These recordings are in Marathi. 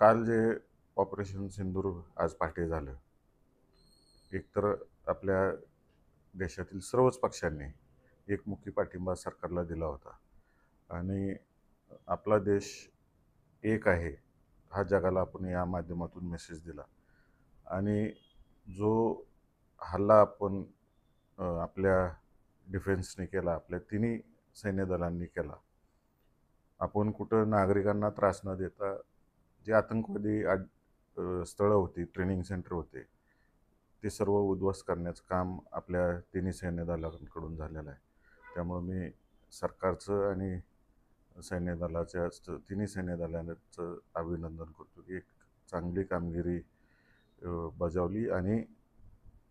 काल जे ऑपरेशन सिंधुदुर्ग आज पहाटे झालं एकतर आपल्या देशातील सर्वच पक्षांनी एकमुखी पाठिंबा सरकारला दिला होता. आणि आपला देश एक आहे हा जगाला आपण या माध्यमातून मेसेज दिला. आणि जो हल्ला आपण आपल्या डिफेन्सने केला आपल्या तिन्ही सैन्य दलांनी केला आपण कुठं नागरिकांना त्रास न देता जे आतंकवादी आड स्थळं होती ट्रेनिंग सेंटर होते ते सर्व उद्ध्वस्त करण्याचं काम आपल्या तिन्ही सैन्य दलांकडून झालेलं आहे. त्यामुळं मी सरकारचं आणि सैन्य दलाच्या तिन्ही सैन्य दलांचं अभिनंदन करतो की एक चांगली कामगिरी बजावली आणि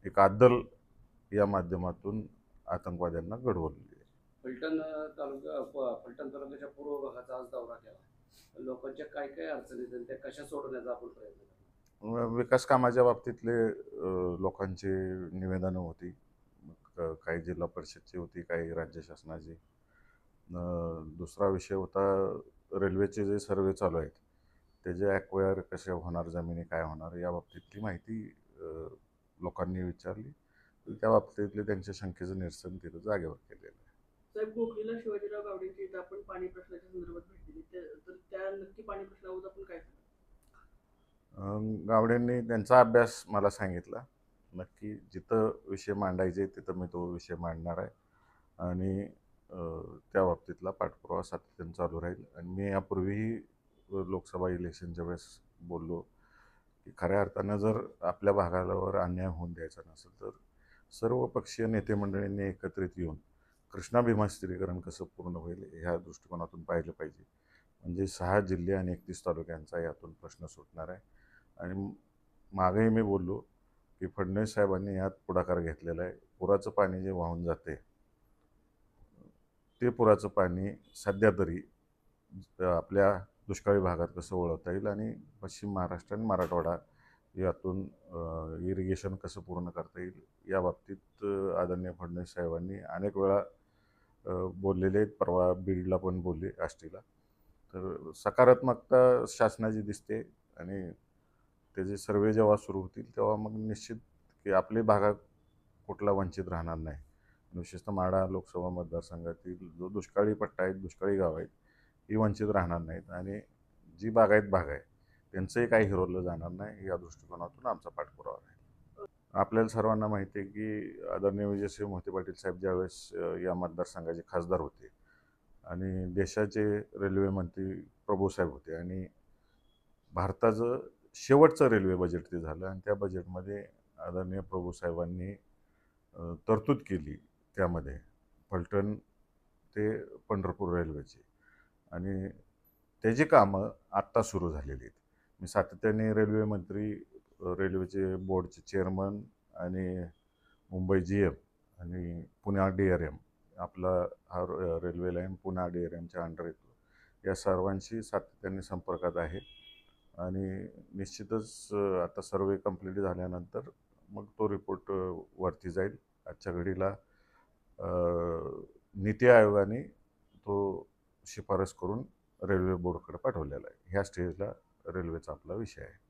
एक आदल या माध्यमातून आतंकवाद्यांना घडवली फलटण तालुका फलटण तालुक्याच्या पूर्व भागाचा आज दौरा केला. लोकांच्या काय काय अडचणी आहेत आणि त्या कशा सोडवण्याचा आपण प्रयत्न करतो विकास कामाच्या बाबतीतले अ, लोकांची निवेदनं होती. क- काही जिल्हा परिषदची होती काही राज्य शासनाची. अ, दुसरा विषय होता रेल्वेचे जे सर्वे चालू आहेत त्याचे ॲक्वायर कसे होणार जमिनी काय होणार या बाबतीतली माहिती अ, लोकांनी विचारली. त्या बाबतीतले त्यांच्या शंकेचं निरसन तिथं जागेवर केलेलं आहे. साहेब गोखलेला शिवाजीराव गावडेंची इथं आपण पाणी प्रश्नाच्या संदर्भात भेटलेली तर त्या नक्की पाणी प्रश्नावर आपण काय गावडेंनी त्यांचा अभ्यास मला सांगितला. नक्की जिथं विषय मांडायचे तिथं मी तो विषय मांडणार आहे. आणि त्या बाबतीतला पाठपुरावा सातत्यानं चालू राहील. आणि मी यापूर्वीही लोकसभा इलेक्शनच्या वेळेस बोललो की खऱ्या अर्थानं जर आपल्या भागावर अन्याय होऊन द्यायचा नसेल तर सर्व पक्षीय नेते मंडळींनी एकत्रित येऊन कृष्णा भीमा स्थिरीकरण कसं पूर्ण होईल ह्या दृष्टिकोनातून पाहिलं पाहिजे. म्हणजे सहा जिल्हे आणि एकतीस तालुक्यांचा यातून प्रश्न सुटणार आहे. आणि मागेही मी बोललो की फडणवीस साहेबांनी यात पुढाकार घेतलेला आहे. पुराचं पाणी जे वाहून जाते ते पुराचं पाणी सध्या तरी आपल्या दुष्काळी भागात कसं वळवता येईल आणि पश्चिम महाराष्ट्र आणि मराठवाडा यातून इरिगेशन कसं पूर्ण करता येईल या बाबतीत आदरणीय फडणवीस साहेबांनी अनेक वेळा बोललेले आहेत. परवा बीडला पण बोलले आष्टीला. तर सकारात्मकता शासनाची दिसते आणि त्याचे सर्वे जेव्हा सुरू होतील तेव्हा मग निश्चित की आपले भागात कुठला वंचित राहणार नाही. विशेषतः माढा लोकसभा मतदारसंघातील जो दुष्काळी पट्टा आहेत दुष्काळी गाव आहेत ही वंचित राहणार नाहीत. आणि जी बागायत भाग आहे त्यांचंही काही हिरवलं जाणार नाही या दृष्टिकोनातून आमचा पाठपुरावा आहे. आपल्याला सर्वांना माहिती आहे की आदरणीय विजयसिंह मोहिते पाटील साहेब ज्यावेळेस या मतदारसंघाचे खासदार होते आणि देशाचे रेल्वे मंत्री प्रभूसाहेब होते आणि भारताचं शेवटचं रेल्वे बजेट ते झालं आणि त्या बजेटमध्ये आदरणीय प्रभूसाहेबांनी तरतूद केली त्यामध्ये फलटण ते पंढरपूर रेल्वेची. आणि त्याची कामं आत्ता सुरू झालेली आहेत. मी सातत्याने रेल्वे मंत्री रेल्वेचे बोर्डचे चेअरमन आणि मुंबई जी एम आणि पुण्या डी आर एम. आपला हा railway line Pune D R एमच्या अंडर येतो या सर्वांशी सातत्याने संपर्कात आहे. आणि निश्चितच आता सर्वे कंप्लीट झाल्यानंतर मग तो रिपोर्ट वरती जाईल. आजच्या घडीला नीती आयोगाने तो शिफारस करून रेल्वे बोर्डकडे पाठवलेला आहे. ह्या स्टेजला रेल्वेचा आपला विषय आहे.